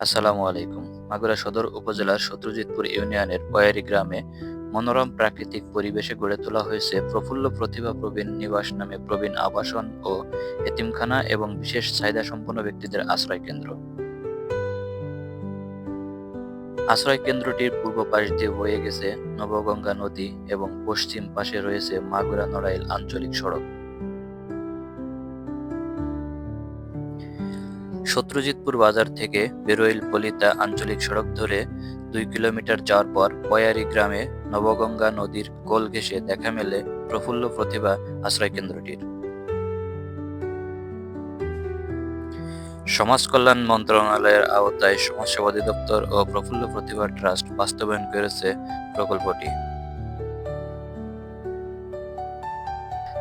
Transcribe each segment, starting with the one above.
আসসালামু আলাইকুম। মাগুরা সদর উপজেলার শত্রুজিতপুর ইউনিয়নের পয়ারি গ্রামে মনোরম প্রাকৃতিক পরিবেশে গড়ে তোলা হয়েছে প্রফুল্ল প্রতিভা প্রবীণ নিবাস নামে প্রবীণ আবাসন ও এতিমখানা এবং বিশেষ চাহিদা সম্পন্ন ব্যক্তিদের আশ্রয় কেন্দ্র। আশ্রয় কেন্দ্রটির পূর্ব পাশ দিয়ে বয়ে গেছে নবগঙ্গা নদী এবং পশ্চিম পাশে রয়েছে মাগুরা নড়াইল আঞ্চলিক সড়ক। শত্রুজিতপুর বাজার থেকে বেরোইল পলিতা আঞ্চলিক সড়ক ধরে দুই কিলোমিটার যাওয়ার পর পয়ারি গ্রামে নবগঙ্গা নদীর কোল ঘেঁষে দেখা মেলে প্রফুল্ল প্রতিভা আশ্রয় কেন্দ্রটির। সমাজ কল্যাণ মন্ত্রণালয়ের আওতায় সমাজসেবা অধিদপ্তর ও প্রফুল্ল প্রতিভা ট্রাস্ট বাস্তবায়ন করেছে প্রকল্পটি।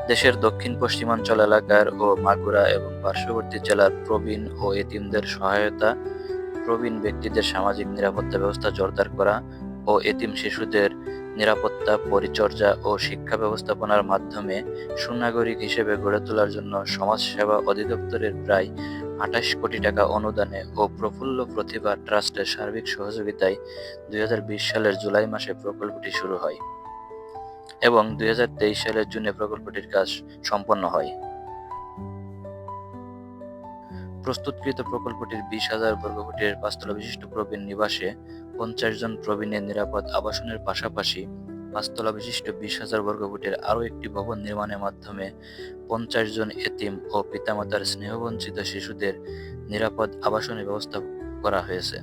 দেশের দক্ষিণ পশ্চিমাঞ্চল এলাকার ও মাগুরা এবং পার্শ্ববর্তী জেলার প্রবীণ ও এতিমদের সহায়তা, প্রবীণ ব্যক্তিদের সামাজিক নিরাপত্তা ব্যবস্থা জোরদার করা ও এতিম শিশুদের নিরাপত্তা, পরিচর্যা ও শিক্ষা ব্যবস্থাপনার মাধ্যমে সুনাগরিক হিসেবে গড়ে তোলার জন্য সমাজসেবা অধিদপ্তরের প্রায় আঠাশ কোটি টাকা অনুদানে ও প্রফুল্ল প্রতিভা ট্রাস্টের সার্বিক সহযোগিতায় দু হাজার বিশ সালের জুলাই মাসে প্রকল্পটি শুরু হয়। এবং দুই হাজার তেইশ সালের জুনে প্রকল্পটির কাজ সম্পন্ন হয়। প্রস্তুতকৃত প্রকল্পটির বিশ হাজার বর্গফুটের পাঁচতলা বিশিষ্ট প্রবীণ নিবাসে পঞ্চাশ জন প্রবীণের নিরাপদ আবাসনের পাশাপাশি পাঁচতলা বিশিষ্ট বিশ হাজার বর্গফুটের আরও একটি ভবন নির্মাণের মাধ্যমে পঞ্চাশ জন এতিম ও পিতামাতার স্নেহবঞ্চিত শিশুদের নিরাপদ আবাসনের ব্যবস্থা করা হয়েছে।